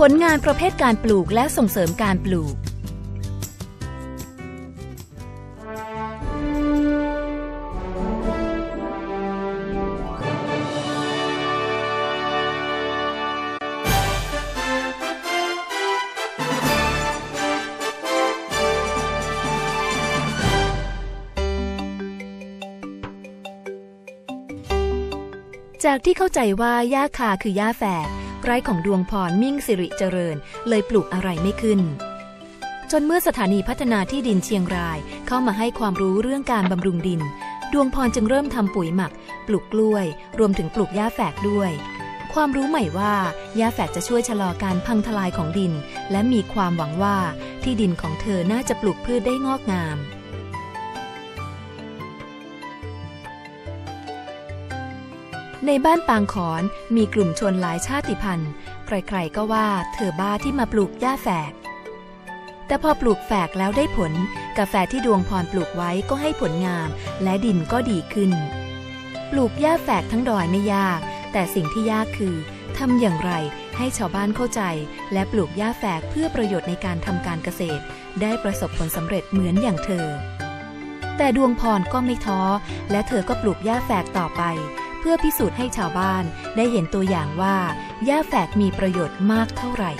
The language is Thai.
ผลงานประเภทการปลูกและส่งเสริมการปลูก จากที่เข้าใจว่าหญ้าคาคือหญ้าแฝกไร่ของดวงพรมิ่งสิริเจริญ เลยปลูกอะไรไม่ขึ้น จนเมื่อสถานีพัฒนาที่ดินเชียงรายเข้ามาให้ความรู้เรื่องการบำรุงดิน ดวงพรจึงเริ่มทำปุ๋ยหมัก ปลูกกล้วย รวมถึงปลูกหญ้าแฝกด้วย ความรู้ใหม่ว่าหญ้าแฝกจะช่วยชะลอการพังทลายของดิน และมีความหวังว่าที่ดินของเธอน่าจะปลูกพืชได้งอกงาม ในบ้านปางขอนมีกลุ่มชนหลายชาติพันธุ์ ใครๆก็ว่าเธอบ้าที่มาปลูกหญ้าแฝก แต่พอปลูกแฝกแล้วได้ผล กาแฟที่ดวงพรปลูกไว้ก็ให้ผลงาม และดินก็ดีขึ้น ปลูกหญ้าแฝกทั้งดอยไม่ยาก แต่สิ่งที่ยากคือทำอย่างไรให้ชาวบ้านเข้าใจ และปลูกหญ้าแฝกเพื่อประโยชน์ในการทำการเกษตร ได้ประสบผลสำเร็จเหมือนอย่างเธอ แต่ดวงพรก็ไม่ท้อ และเธอก็ปลูกหญ้าแฝกต่อไป พื่อพิสูจน์ให้ชาวบ้านได้เห็นตัวอย่างว่าหญ้าแฝกมีประโยชน์มากเท่าไหร่